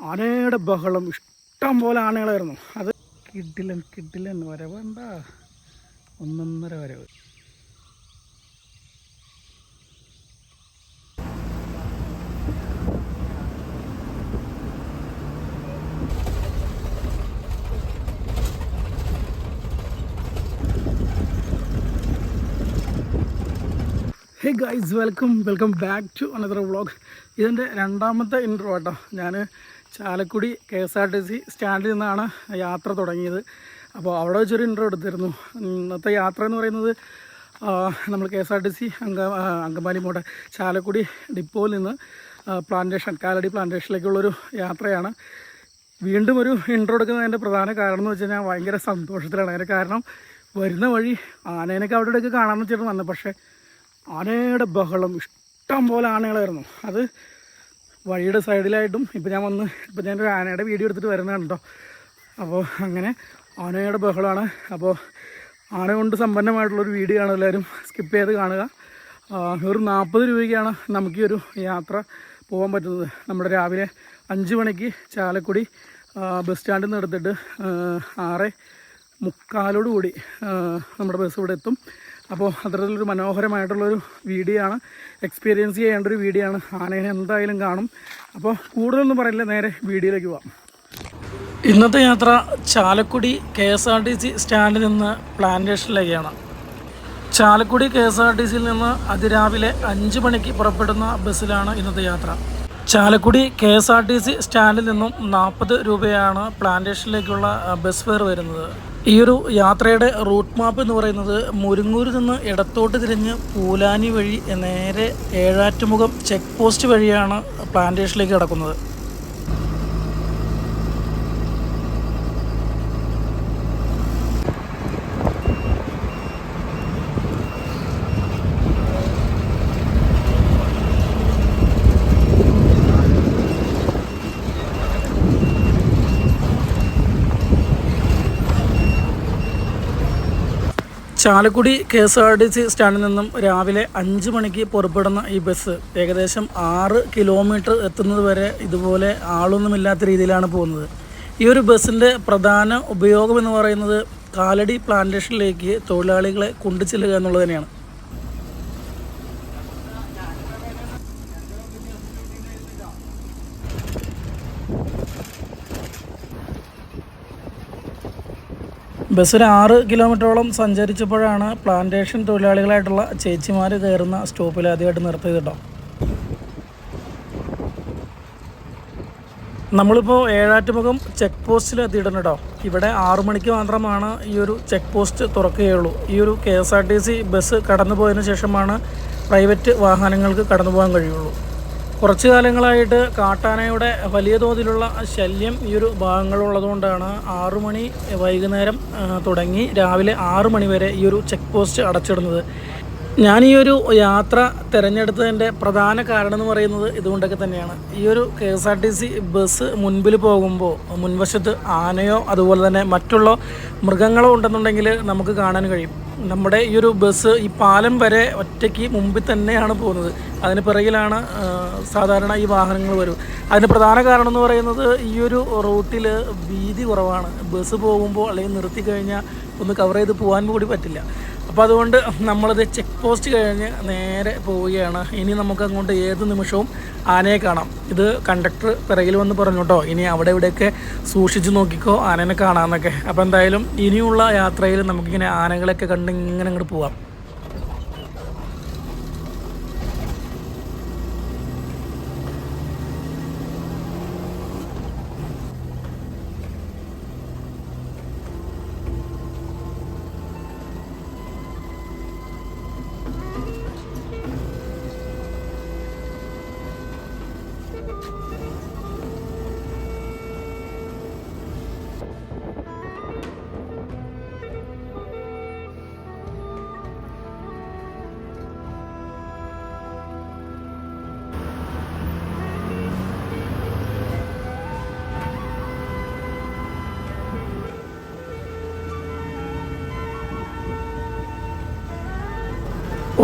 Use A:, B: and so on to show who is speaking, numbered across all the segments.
A: ആനയുടെ ബഹളം ഇഷ്ടം പോലെ ആനകളായിരുന്നു. അത് കിഡിലൻ കിഡിലൻ വരവ്. എന്താ? ഒന്നൊന്നര വരവ്. Hey guys welcome welcome back to another vlog ഇതിന്റെ രണ്ടാമത്തെ ഇൻട്രോ കേട്ടോ ഞാൻ Chalakudy K S R T C സ്റ്റാൻഡിൽ നിന്നാണ് യാത്ര തുടങ്ങിയത്. അപ്പോൾ അവിടെ വെച്ചൊരു ഇൻട്രോ എടുത്തിരുന്നു. ഇന്നത്തെ യാത്ര എന്ന് പറയുന്നത് നമ്മൾ K S R T C അങ്ക Angamaly മോട്ടെ ചാലക്കുടി ഡിപ്പോയിൽ നിന്ന് പ്ലാന്റേഷൻ കാലടി പ്ലാന്റേഷനിലേക്കുള്ളൊരു യാത്രയാണ്. വീണ്ടും ഒരു ഇൻട്രോ എടുക്കുന്നതിന്റെ പ്രധാന കാരണം എന്ന് വെച്ച് കഴിഞ്ഞാൽ ഭയങ്കര സന്തോഷത്തിലാണ്. അതിന്റെ കാരണം വരുന്ന വഴി ആനേനൊക്കെ അവിടെ കാണാമെന്ന് വെച്ചിട്ട് വന്നത്. പക്ഷേ ആനയുടെ ബഹളം ഇഷ്ടം പോലെ ആനകളായിരുന്നു. അത് വഴിയുടെ സൈഡിലായിട്ടും ഇപ്പോൾ ഞാൻ വന്ന് ഇപ്പോൾ ഞാനൊരു ആനയുടെ വീഡിയോ എടുത്തിട്ട് വരുന്നതാണ് കേട്ടോ. അപ്പോൾ അങ്ങനെ ആനയുടെ ബഹളമാണ്. അപ്പോൾ ആന കൊണ്ട് സമ്പന്നമായിട്ടുള്ളൊരു വീഡിയോ ആണ് എല്ലാവരും സ്കിപ്പ് ചെയ്ത് കാണുക. ഒരു നാൽപ്പത് രൂപയ്ക്കാണ് നമുക്ക് ഈ ഒരു യാത്ര പോകാൻ പറ്റുന്നത്. നമ്മുടെ രാവിലെ അഞ്ച് മണിക്ക് ചാലക്കുടി ബസ് സ്റ്റാൻഡിൽ നിന്ന് എടുത്തിട്ട് ആറ് മുക്കാലോടുകൂടി നമ്മുടെ ബസ് ഇവിടെ എത്തും. അപ്പോൾ അത്തരത്തിലൊരു മനോഹരമായിട്ടുള്ളൊരു വീഡിയോ ആണ് എക്സ്പീരിയൻസ് ചെയ്യേണ്ട ഒരു വീഡിയോ ആണ് എന്തായാലും കാണും. അപ്പോൾ കൂടുതലൊന്നും പറയില്ല. നേരെ വീഡിയോയിലേക്ക് പോവാം. ഇന്നത്തെ യാത്ര Chalakudy K S R T C സ്റ്റാൻഡിൽ നിന്ന് പ്ലാന്റേഷനിലേക്കാണ് Chalakudy K S R T സിയിൽ നിന്ന് അതിരാവിലെ അഞ്ച് മണിക്ക് പുറപ്പെടുന്ന ബസ്സിലാണ് ഇന്നത്തെ യാത്ര. Chalakudy K S R T C സ്റ്റാൻഡിൽ നിന്നും നാൽപ്പത് രൂപയാണ് പ്ലാന്റേഷനിലേക്കുള്ള ബസ് ഫെയർ വരുന്നത്. ഈ ഒരു യാത്രയുടെ റൂട്ട് മാപ്പ് എന്ന് പറയുന്നത് മുരുങ്ങൂരിൽ നിന്ന് ഇടത്തോട്ട് തിരിഞ്ഞ് പൂലാനി വഴി നേരെ ഏഴാറ്റുമുഖം ചെക്ക് പോസ്റ്റ് വഴിയാണ് പ്ലാന്റേഷനിലേക്ക് കിടക്കുന്നത്. Chalakudy K S R T C സ്റ്റാൻഡിൽ നിന്നും രാവിലെ അഞ്ച് മണിക്ക് പുറപ്പെടുന്ന ഈ ബസ് ഏകദേശം ആറ് കിലോമീറ്റർ എത്തുന്നത് വരെ ഇതുപോലെ ആളൊന്നുമില്ലാത്ത രീതിയിലാണ് പോകുന്നത്. ഈ ഒരു ബസ്സിന്റെ പ്രധാന ഉപയോഗം എന്ന് പറയുന്നത് കാലടി പ്ലാന്റേഷനിലേക്ക് തൊഴിലാളികളെ കൊണ്ടുചെല്ലുക എന്നുള്ളത് തന്നെയാണ്. ബസ് ഒരു ആറ് കിലോമീറ്ററോളം സഞ്ചരിച്ചപ്പോഴാണ് പ്ലാന്റേഷൻ തൊഴിലാളികളായിട്ടുള്ള ചേച്ചിമാർ കയറുന്ന സ്റ്റോപ്പിൽ ആദ്യമായിട്ട് നിർത്തിയത് കേട്ടോ. നമ്മളിപ്പോൾ ഏഴാറ്റുമുഖം ചെക്ക് പോസ്റ്റിൽ എത്തിയിടണം കേട്ടോ. ഇവിടെ ആറു മണിക്ക് മാത്രമാണ് ഈ ഒരു ചെക്ക് പോസ്റ്റ് തുറക്കുകയുള്ളൂ. ഈ ഒരു K S R T C bus കടന്നു പോയതിനു ശേഷമാണ് പ്രൈവറ്റ് വാഹനങ്ങൾക്ക് കടന്നു പോകാൻ കഴിയുള്ളൂ. കുറച്ച് കാലങ്ങളായിട്ട് കാട്ടാനയുടെ വലിയ തോതിലുള്ള ശല്യം ഈ ഒരു ഭാഗങ്ങളുള്ളതുകൊണ്ടാണ് ആറു മണി വൈകുന്നേരം തുടങ്ങി രാവിലെ ആറു മണി വരെ ഈ ഒരു ചെക്ക് പോസ്റ്റ് അടച്ചിടുന്നത്. ഞാൻ ഈ ഒരു യാത്ര തിരഞ്ഞെടുത്തതിന്റെ പ്രധാന കാരണം എന്ന് പറയുന്നത് ഇതുകൊണ്ടൊക്കെ തന്നെയാണ്. ഈ ഒരു K S R T C bus മുൻപിൽ പോകുമ്പോൾ മുൻവശത്ത് ആനയോ അതുപോലെ തന്നെ മറ്റുള്ള മൃഗങ്ങളോ ഉണ്ടെന്നുണ്ടെങ്കിൽ നമുക്ക് കാണാൻ കഴിയും. നമ്മുടെ ഈ ഒരു ബസ് ഈ പാലം വരെ ഒറ്റയ്ക്ക് മുമ്പിൽ തന്നെയാണ് പോകുന്നത്. അതിന് പിറകിലാണ് സാധാരണ ഈ വാഹനങ്ങൾ വരും. അതിന് പ്രധാന കാരണം എന്ന് പറയുന്നത് ഈ ഒരു റൂട്ടിൽ വീതി കുറവാണ്. ബസ് പോകുമ്പോൾ അല്ലെങ്കിൽ നിർത്തി കഴിഞ്ഞാൽ ഒന്ന് കവർ ചെയ്ത് പോകാൻ കൂടി പറ്റില്ല. അപ്പോൾ അതുകൊണ്ട് നമ്മളിത് ചെക്ക് പോസ്റ്റ് കഴിഞ്ഞ് നേരെ പോവുകയാണ്. ഇനി നമുക്ക് അങ്ങോട്ട് ഏത് നിമിഷവും ആനയെ കാണാം. ഇത് കണ്ടക്ടർ പിറകിൽ വന്ന് പറഞ്ഞു കേട്ടോ ഇനി അവിടെ ഇവിടെയൊക്കെ സൂക്ഷിച്ച് നോക്കിക്കോ ആനേനെ കാണാമെന്നൊക്കെ അപ്പോൾ എന്തായാലും ഇനിയുള്ള യാത്രയിൽ നമുക്കിങ്ങനെ ആനകളെയൊക്കെ കണ്ട് ഇങ്ങനെ അങ്ങോട്ട് പോവാം.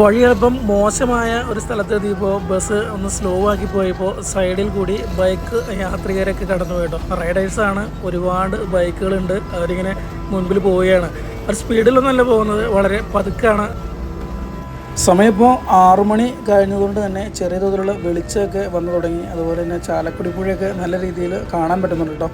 A: വഴി അല്പം മോശമായ ഒരു സ്ഥലത്തെത്തിയപ്പോൾ ബസ് ഒന്ന് സ്ലോ ആക്കി പോയപ്പോൾ സൈഡിൽ കൂടി ബൈക്ക് യാത്രികരൊക്കെ കടന്നു പോയിട്ടോ. റൈഡേഴ്സാണ് ഒരുപാട് ബൈക്കുകളുണ്ട് അവരിങ്ങനെ മുൻപിൽ പോവുകയാണ്. അവർ സ്പീഡിലൊന്നല്ല പോകുന്നത്. വളരെ പതുക്കാണ്. സമയം ഇപ്പോൾ ആറു മണി കഴിഞ്ഞതുകൊണ്ട് തന്നെ ചെറിയ തോതിലുള്ള വെളിച്ചമൊക്കെ വന്നു തുടങ്ങി. അതുപോലെ തന്നെ ചാലക്കുടി പുഴയൊക്കെ നല്ല രീതിയിൽ കാണാൻ പറ്റുന്നുണ്ട് കേട്ടോ.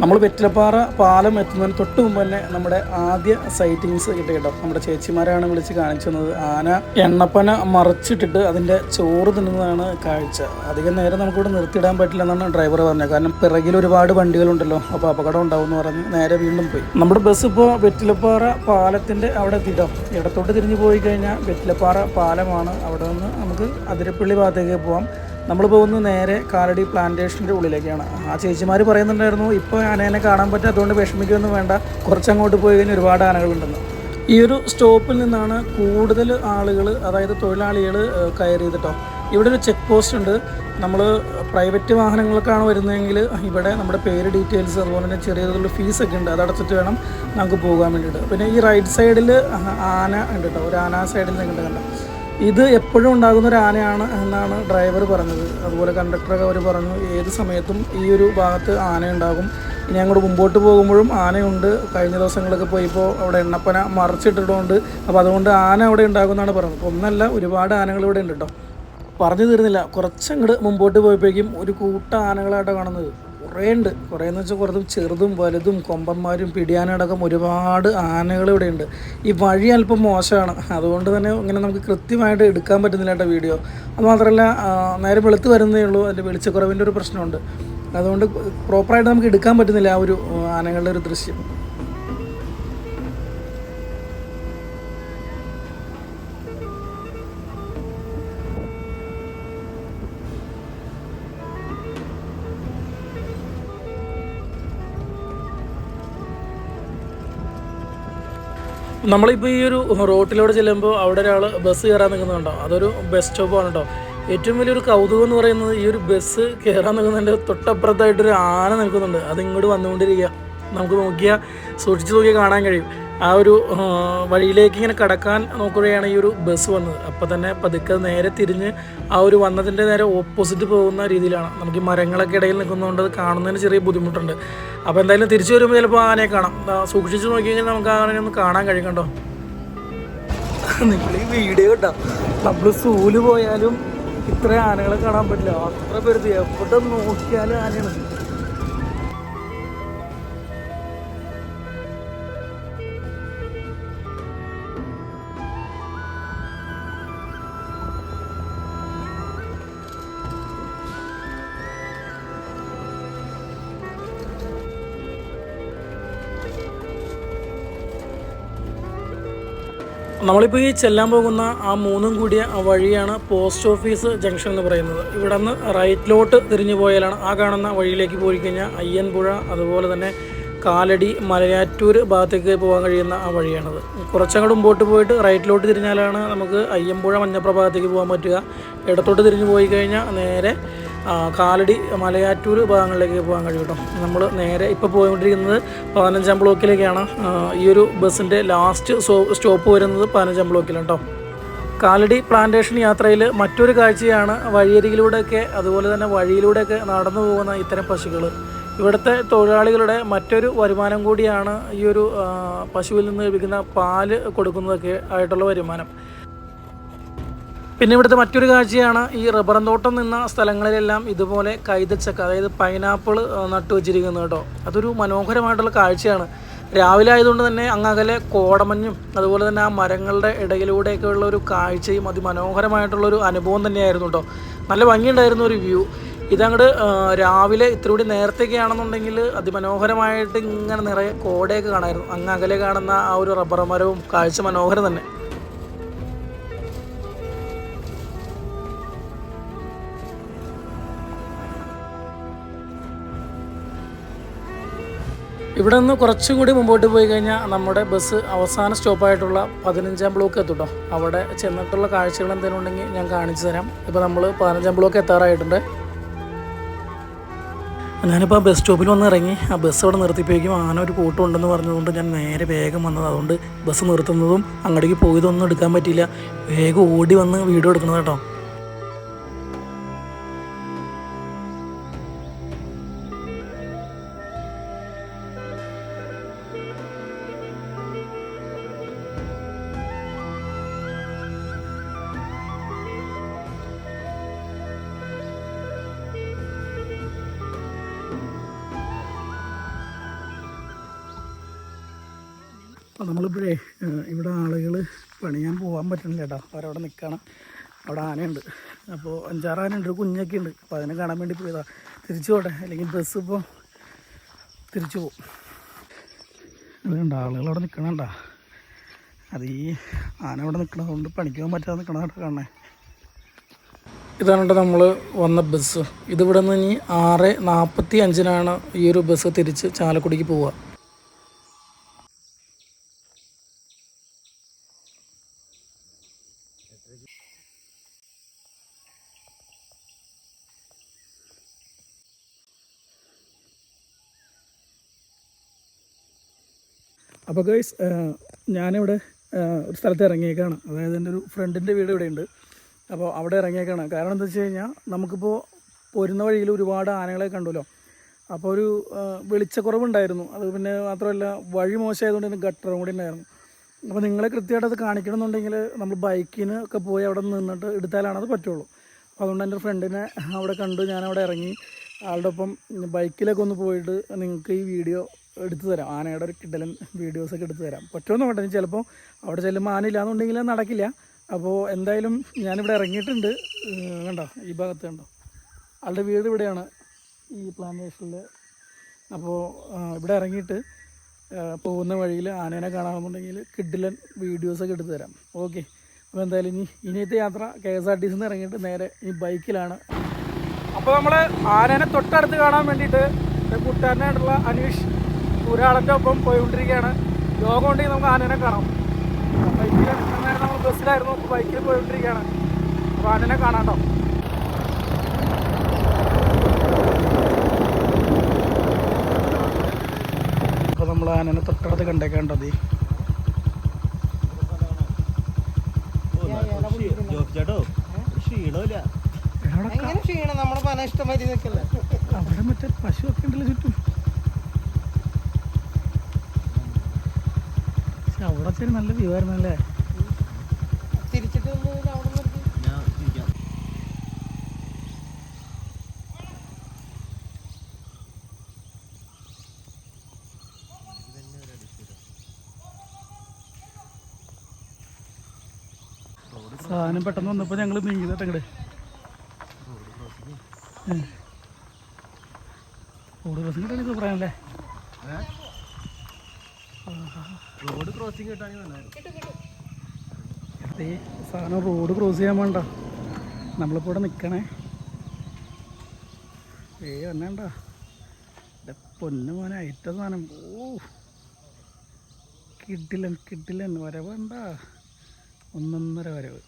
A: നമ്മൾ വെറ്റിലപ്പാറ പാലം എത്തുന്നതിന് തൊട്ട് മുമ്പ് തന്നെ നമ്മുടെ ആദ്യ സൈറ്റിങ്സ് കിട്ടി കേട്ടോ. നമ്മുടെ ചേച്ചിമാരാണ് വിളിച്ച് കാണിച്ചു തന്നത്. ആന എണ്ണപ്പന മറിച്ചിട്ടിട്ട് അതിന്റെ ചോറ് തിന്നുന്നതാണ് കാഴ്ച. അധികം നേരം നമുക്കിവിടെ നിർത്തിയിടാൻ പറ്റില്ല എന്നാണ് ഡ്രൈവർ പറഞ്ഞത്. കാരണം പിറകിൽ ഒരുപാട് വണ്ടികളുണ്ടല്ലോ. അപ്പോൾ അപകടം ഉണ്ടാവും എന്ന് പറഞ്ഞ് നേരെ വീണ്ടും പോയി. നമ്മുടെ ബസ് ഇപ്പോൾ വെറ്റിലപ്പാറ പാലത്തിന്റെ അവിടെ എത്തിയിട്ടോ ഇടത്തോട്ട് തിരിഞ്ഞു പോയി കഴിഞ്ഞാൽ വെറ്റിലപ്പാറ പാലമാണ്. അവിടെ നിന്ന് നമുക്ക് അതിരപ്പള്ളി ഭാഗത്തേക്ക് പോവാം. നമ്മൾ പോകുന്നത് നേരെ കാലടി പ്ലാന്റേഷന്റെ ഉള്ളിലേക്കാണ്. ആ ചേച്ചിമാർ പറയുന്നുണ്ടായിരുന്നു ഇപ്പോൾ ആനേനെ കാണാൻ പറ്റാത്തതുകൊണ്ട് വിഷമിക്കൊന്നും വേണ്ട. കുറച്ചങ്ങോട്ട് പോയി കഴിഞ്ഞാൽ ഒരുപാട് ആനകളുണ്ടെന്ന് ഈ ഒരു സ്റ്റോപ്പിൽ നിന്നാണ് കൂടുതൽ ആളുകൾ അതായത് തൊഴിലാളികൾ കയറിയത് കേട്ടോ ഇവിടെ ഒരു ചെക്ക് പോസ്റ്റ് ഉണ്ട്. നമ്മൾ പ്രൈവറ്റ് വാഹനങ്ങൾക്കാണ് വരുന്നതെങ്കിൽ ഇവിടെ നമ്മുടെ പേര് ഡീറ്റെയിൽസ് അതുപോലെ തന്നെ ചെറിയ തോതിലുള്ള ഫീസൊക്കെ ഉണ്ട്. അതടച്ചിട്ട് വേണം നമുക്ക് പോകാൻ വേണ്ടിയിട്ട്. പിന്നെ ഈ റൈറ്റ് സൈഡിൽ ആന ഉണ്ട് കേട്ടോ ഒരു ആന സൈഡിൽ നിൽക്കുന്നുണ്ട് കണ്ടോ. ഇത് എപ്പോഴും ഉണ്ടാകുന്ന ഒരു ആനയാണ് എന്നാണ് ഡ്രൈവർ പറഞ്ഞത്. അതുപോലെ കണ്ടക്ടറൊക്കെ അവർ പറഞ്ഞു ഏത് സമയത്തും ഈ ഒരു ഭാഗത്ത് ആന ഉണ്ടാകും ഇനി അങ്ങോട്ട് മുമ്പോട്ട് പോകുമ്പോഴും ആനയുണ്ട്. കഴിഞ്ഞ ദിവസങ്ങളൊക്കെ പോയിപ്പോൾ അവിടെ എണ്ണപ്പന മറച്ചിട്ടിട്ടുണ്ട് അപ്പോൾ അതുകൊണ്ട് ആന അവിടെ ഉണ്ടാകുമെന്നാണ് പറഞ്ഞത്. ഒന്നല്ല ഒരുപാട് ആനകൾ ഇവിടെ ഉണ്ട് കേട്ടോ പറഞ്ഞു തീർന്നില്ല. കുറച്ചങ്ങോട്ട് മുമ്പോട്ട് പോയപ്പോഴേക്കും ഒരു കൂട്ട ആനകളായിട്ടാണ് കാണുന്നത്. കുറേ ഉണ്ട് കുറേ എന്ന് വെച്ചാൽ കുറേ ചെറുതും വലുതും കൊമ്പന്മാരും പിടിയാനടക്കം ഒരുപാട് ആനകൾ ഇവിടെ ഉണ്ട് ഈ വഴി അല്പം മോശമാണ്. അതുകൊണ്ട് തന്നെ ഇങ്ങനെ നമുക്ക് കൃത്യമായിട്ട് എടുക്കാൻ പറ്റുന്നില്ല കേട്ടോ വീഡിയോ. അതുമാത്രമല്ല നേരെ വെളുത്ത് വരുന്നേ ഉള്ളൂ അതിന്റെ വെളിച്ചക്കുറവിന്റെ ഒരു പ്രശ്നമുണ്ട്. അതുകൊണ്ട് പ്രോപ്പറായിട്ട് നമുക്ക് എടുക്കാൻ പറ്റുന്നില്ല ആ ഒരു ആനകളുടെ ഒരു ദൃശ്യം. നമ്മളിപ്പോൾ ഈ ഒരു റോട്ടിലൂടെ ചെല്ലുമ്പോൾ അവിടെ ഒരാൾ ബസ് കയറാൻ നിൽക്കുന്നുണ്ടോ അതൊരു ബസ് സ്റ്റോപ്പാണ് കേട്ടോ ഏറ്റവും വലിയൊരു കൗതുകം എന്ന് പറയുന്നത് ഈ ഒരു ബസ് കയറാൻ നിൽക്കുന്നതിന്റെ തൊട്ടപ്പുറത്തായിട്ടൊരു ആന നിൽക്കുന്നുണ്ട്. അത് ഇങ്ങോട്ട് വന്നുകൊണ്ടിരിക്കുക നമുക്ക് നോക്കിയാൽ സൂക്ഷിച്ച് നോക്കിയാൽ കാണാൻ കഴിയും. ആ ഒരു വഴിയിലേക്ക് ഇങ്ങനെ കടക്കാൻ നോക്കുകയാണ് ഈ ഒരു ബസ് വന്നത്. അപ്പോൾ തന്നെ പതുക്കെ നേരെ തിരിഞ്ഞ് ആ ഒരു വന്നതിന്റെ നേരെ ഓപ്പോസിറ്റ് പോകുന്ന രീതിയിലാണ്. നമുക്ക് ഈ മരങ്ങളൊക്കെ ഇടയിൽ നിൽക്കുന്നതുകൊണ്ട് അത് കാണുന്നതിന് ചെറിയ ബുദ്ധിമുട്ടുണ്ട്. അപ്പോൾ എന്തായാലും തിരിച്ചു വരുമ്പോൾ ചിലപ്പോൾ ആനയെ കാണാം. സൂക്ഷിച്ച് നോക്കിയെങ്കിൽ നമുക്ക് ആനയെ ഒന്ന് കാണാൻ കഴിയും നിങ്ങൾ ഈ വീഡിയോ കേട്ടോ നമ്മൾ സൂൽ പോയാലും ഇത്ര ആനകളെ കാണാൻ പറ്റില്ല. അത്ര പേര് എവിടെ നോക്കിയാലും ആനയാണ്. നമ്മളിപ്പോൾ ഈ ചെല്ലാൻ പോകുന്ന ആ മൂന്നും കൂടിയ വഴിയാണ് പോസ്റ്റ് ഓഫീസ് ജംഗ്ഷൻ എന്ന് പറയുന്നത്. ഇവിടെ നിന്ന് റൈറ്റിലോട്ട് തിരിഞ്ഞു പോയാലാണ് ആ കാണുന്ന വഴിയിലേക്ക് പോയി കഴിഞ്ഞാൽ അയ്യൻപുഴ അതുപോലെ തന്നെ കാലടി മലയാറ്റൂർ ഭാഗത്തേക്ക് പോകാൻ കഴിയുന്ന ആ വഴിയാണത്. കുറച്ചങ്ങോട്ട് മുമ്പോട്ട് പോയിട്ട് റൈറ്റിലോട്ട് തിരിഞ്ഞാലാണ് നമുക്ക് അയ്യമ്പുഴ മഞ്ഞപ്ര ഭാഗത്തേക്ക് പോകാൻ പറ്റുക. ഇടത്തോട്ട് തിരിഞ്ഞു പോയി കഴിഞ്ഞാൽ നേരെ കാലടി മലയാറ്റൂർ ഭാഗങ്ങളിലേക്ക് പോകാൻ കഴിയും കേട്ടോ. നമ്മൾ നേരെ ഇപ്പോൾ പോയിക്കൊണ്ടിരിക്കുന്നത് പതിനഞ്ചാം ബ്ലോക്കിലേക്കാണ്. ഈ ഒരു ബസ്സിന്റെ ലാസ്റ്റ് സ്റ്റോപ്പ് വരുന്നത് പതിനഞ്ചാം ബ്ലോക്കിലാണ് കേട്ടോ. കാലടി പ്ലാന്റേഷൻ യാത്രയിൽ മറ്റൊരു കാഴ്ചയാണ് വഴിയരികിലൂടെയൊക്കെ അതുപോലെ തന്നെ വഴിയിലൂടെയൊക്കെ നടന്നു പോകുന്ന ഇത്തരം പശുക്കൾ. ഇവിടുത്തെ തൊഴിലാളികളുടെ മറ്റൊരു വരുമാനം കൂടിയാണ് ഈ ഒരു പശുവിൽ നിന്ന് ലഭിക്കുന്ന പാൽ കൊടുക്കുന്നതൊക്കെ ആയിട്ടുള്ള വരുമാനം. പിന്നെ ഇവിടുത്തെ മറ്റൊരു കാഴ്ചയാണ് ഈ റബ്ബറും തോട്ടം നിന്ന സ്ഥലങ്ങളിലെല്ലാം ഇതുപോലെ കൈതച്ചക്ക അതായത് പൈനാപ്പിൾ നട്ടു വെച്ചിരിക്കുന്നത് കേട്ടോ. അതൊരു മനോഹരമായിട്ടുള്ള കാഴ്ചയാണ്. രാവിലെ ആയതുകൊണ്ട് തന്നെ അങ്ങകലെ കോടമഞ്ഞും അതുപോലെ തന്നെ ആ മരങ്ങളുടെ ഇടയിലൂടെയൊക്കെ ഉള്ള ഒരു കാഴ്ചയും അതിമനോഹരമായിട്ടുള്ളൊരു അനുഭവം തന്നെയായിരുന്നു കേട്ടോ. നല്ല ഭംഗിയുണ്ടായിരുന്നു ഒരു വ്യൂ. ഇതങ്ങോട്ട് രാവിലെ ഇത്തിരി കൂടി നേരത്തെയൊക്കെ ആണെന്നുണ്ടെങ്കിൽ അതിമനോഹരമായിട്ട് ഇങ്ങനെ നിറയെ കോടയൊക്കെ കാണായിരുന്നു. അങ്ങ് അകലെ കാണുന്ന ആ ഒരു റബ്ബർ മരവും കാഴ്ച മനോഹരം തന്നെ. ഇവിടെ നിന്ന് കുറച്ചുകൂടി മുമ്പോട്ട് പോയി കഴിഞ്ഞാൽ നമ്മുടെ ബസ് അവസാന സ്റ്റോപ്പായിട്ടുള്ള പതിനഞ്ചാം ബ്ലോക്ക് എത്തും കേട്ടോ അവിടെ ചെന്നിട്ടുള്ള കാഴ്ചകൾ എന്തെങ്കിലും ഉണ്ടെങ്കിൽ ഞാൻ കാണിച്ചു തരാം. ഇപ്പോൾ നമ്മൾ പതിനഞ്ചാം ബ്ലോക്ക് എത്താറായിട്ടുണ്ട്. ഞാനിപ്പോൾ ബസ് സ്റ്റോപ്പിൽ വന്ന് ഇറങ്ങി. ആ ബസ് അവിടെ നിർത്തിപ്പോയേക്കും ആന ഒരു കൂട്ടം ഉണ്ടെന്ന് പറഞ്ഞതുകൊണ്ട് ഞാൻ നേരെ വേഗം വന്നത്. അതുകൊണ്ട് ബസ് നിർത്തുന്നതും അങ്ങോട്ടേക്ക് പോയതൊന്നും എടുക്കാൻ പറ്റിയില്ല. വേഗം ഓടി വന്ന് വീഡിയോ എടുക്കുന്നത് കേട്ടോ. അപ്പോൾ നമ്മളിപ്പോഴേ ഇവിടെ ആളുകൾ പണിയാൻ പോകാൻ പറ്റണില്ല കേട്ടോ. അവരവിടെ നിൽക്കണം അവിടെ ആനയുണ്ട്. അപ്പോൾ അഞ്ചാറ് ആനയുണ്ട് ഒരു കുഞ്ഞൊക്കെ ഉണ്ട് അപ്പോൾ അതിനെ കാണാൻ വേണ്ടി പോയതാണ് തിരിച്ചു പോട്ടെ. അല്ലെങ്കിൽ ബസ് ഇപ്പോൾ തിരിച്ചു പോകും അതുകൊണ്ട് കണ്ട ആളുകൾ അവിടെ നിൽക്കണണ്ട അത് ഈ ആന അവിടെ നിൽക്കണതുകൊണ്ട് പണിക്ക് പോകാൻ പറ്റാതെ നിൽക്കണം കേട്ടോ കാണണേ. ഇതാണ് കേട്ടോ നമ്മൾ വന്ന ബസ് ഇതിവിടെ നിന്ന് ഇനി ആറ് നാൽപ്പത്തി അഞ്ചിനാണ് ഈ ഒരു ബസ് തിരിച്ച് ചാലക്കുടിക്ക് പോവുക. അപ്പോൾ ഗൈസ് ഞാനിവിടെ ഒരു സ്ഥലത്ത് ഇറങ്ങിയേക്കാണ്. അതായത് എന്റെ ഒരു ഫ്രണ്ടിന്റെ വീട് ഇവിടെയുണ്ട്. അപ്പോൾ അവിടെ ഇറങ്ങിയേക്കാണ്. കാരണം എന്താ വെച്ച് കഴിഞ്ഞാൽ നമുക്കിപ്പോൾ പോരുന്ന വഴിയിൽ ഒരുപാട് ആനകളെ കണ്ടുല്ലോ. അപ്പോൾ ഒരു വെളിച്ചക്കുറവുണ്ടായിരുന്നു. അത് പിന്നെ മാത്രമല്ല വഴി മോശമായതുകൊണ്ട് തന്നെ ഗട്ടറും കൂടി ഉണ്ടായിരുന്നു. അപ്പോൾ നിങ്ങളെ കൃത്യമായിട്ട് അത് കാണിക്കണമെന്നുണ്ടെങ്കിൽ നമ്മൾ ബൈക്കിന് ഒക്കെ പോയി അവിടെ നിന്നിട്ട് എടുത്താലാണ് അത് പറ്റുള്ളൂ. അപ്പോൾ അതുകൊണ്ട് എന്റെ ഫ്രണ്ടിനെ അവിടെ കണ്ടു. ഞാൻ അവിടെ ഇറങ്ങി. ആളുടെ ഒപ്പം ബൈക്കിലൊക്കെ ഒന്ന് പോയിട്ട് നിങ്ങൾക്ക് ഈ വീഡിയോ എടുത്തു തരാം. ആനയുടെ ഒരു കിടലൻ വീഡിയോസൊക്കെ എടുത്തു തരാം. പറ്റുമെന്ന് പറഞ്ഞു ചിലപ്പോൾ അവിടെ ചെല്ലുമ്പോൾ ആന ഇല്ലാന്നുണ്ടെങ്കിൽ നടക്കില്ല. അപ്പോൾ എന്തായാലും ഞാനിവിടെ ഇറങ്ങിയിട്ടുണ്ട്. കണ്ടോ? ഈ ഭാഗത്ത് കണ്ടോ? ആളുടെ വീട് ഇവിടെയാണ് ഈ പ്ലാന്റേഷനിൽ അപ്പോൾ ഇവിടെ ഇറങ്ങിയിട്ട് പോകുന്ന വഴിയിൽ ആനേനെ കാണാമെന്നുണ്ടെങ്കിൽ കിഡിലൻ വീഡിയോസൊക്കെ എടുത്തു തരാം. ഓക്കെ. അപ്പോൾ എന്തായാലും ഇനി ഇനിയത്തെ യാത്ര കെ എസ് ആർ ടി സിന്ന് ഇറങ്ങിയിട്ട് നേരെ ഈ ബൈക്കിലാണ്. അപ്പോൾ നമ്മൾ ആനേനെ തൊട്ടടുത്ത് കാണാൻ വേണ്ടിയിട്ട് എന്റെ കൂട്ടുകാരനായിട്ടുള്ള അനീഷ് ഒരാളന്റെ ഒപ്പം പോയിക്കൊണ്ടിരിക്കുകയാണ്. യോഗം ഉണ്ടെങ്കിൽ നമുക്ക് ആനനെ കാണാം. ബൈക്കിൽ നേരം നമ്മൾ ബസ്സിലായിരുന്നു അപ്പോൾ ബൈക്കിൽ പോയിക്കൊണ്ടിരിക്കുകയാണ്. അപ്പോൾ ആനനെ കാണാം കേട്ടോ. അപ്പോൾ നമ്മൾ ആനനെ തൊട്ടടുത്ത് കണ്ടേക്കേണ്ടത്
B: ചേട്ടോ ക്ഷീണമില്ല
C: നിൽക്കല്ലേ
A: അവിടെ മറ്റേ പശു ഒക്കെ ഉണ്ടല്ലോ ചുറ്റും. ചെറിയ നല്ല വ്യൂ
C: തിരിച്ചിട്ട്
B: ഞാൻ ഇരിക്കാം.
A: സാധനം പെട്ടെന്ന് വന്നപ്പോൾ ഞങ്ങൾ നീങ്ങിതട്ടെ ഇങ്ങട്. റോഡ് ക്രോസിംഗ് കിട്ടാൻ സൂപ്പറാണല്ലേ?
B: റോഡ് ക്രോസിംഗ് കിട്ടാണെങ്കിൽ നല്ലതായിരുന്നു
A: ഈ സാധനം റോഡ് ക്രോസ് ചെയ്യാൻ വേണ്ട നമ്മളിപ്പോൾ ഇവിടെ നിൽക്കണേ ഏ വന്നേണ്ട. എന്റെ പൊന്നു മോനെ അയറ്റ സാധനം. ഓ കിട്ടില്ല കിട്ടില്ല വരവ് വേണ്ട ഒന്നൊന്നര വരവ്.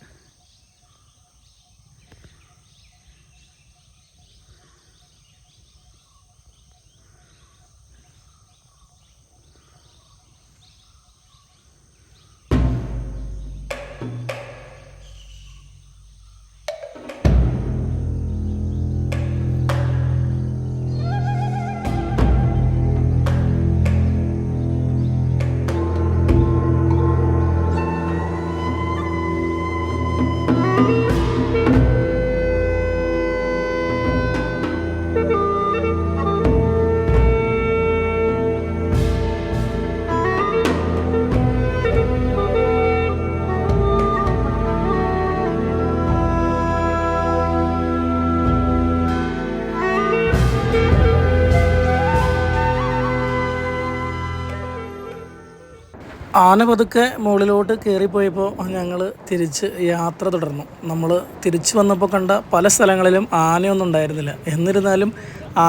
A: ആന പതുക്കെ മുകളിലോട്ട് കയറിപ്പോയപ്പോൾ ഞങ്ങൾ തിരിച്ച് യാത്ര തുടർന്നു. നമ്മൾ തിരിച്ചു വന്നപ്പോൾ കണ്ട പല സ്ഥലങ്ങളിലും ആനയൊന്നും ഉണ്ടായിരുന്നില്ല. എന്നിരുന്നാലും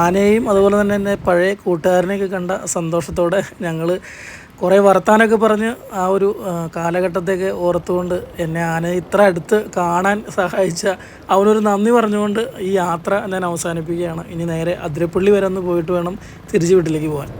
A: ആനയെയും അതുപോലെ തന്നെ എന്റെ പഴയ കൂട്ടുകാരനെയൊക്കെ കണ്ട സന്തോഷത്തോടെ ഞങ്ങൾ കുറേ വർത്താനൊക്കെ പറഞ്ഞ് ആ ഒരു കാലഘട്ടത്തേക്ക് ഓർത്തുകൊണ്ട് എന്നെ ആന ഇത്ര അടുത്ത് കാണാൻ സഹായിച്ച അവനൊരു നന്ദി പറഞ്ഞുകൊണ്ട് ഈ യാത്ര ഞാൻ അവസാനിപ്പിക്കുകയാണ്. ഇനി നേരെ അതിരപ്പള്ളി വരെ ഒന്ന് പോയിട്ട് വേണം തിരിച്ച് വീട്ടിലേക്ക് പോകാൻ.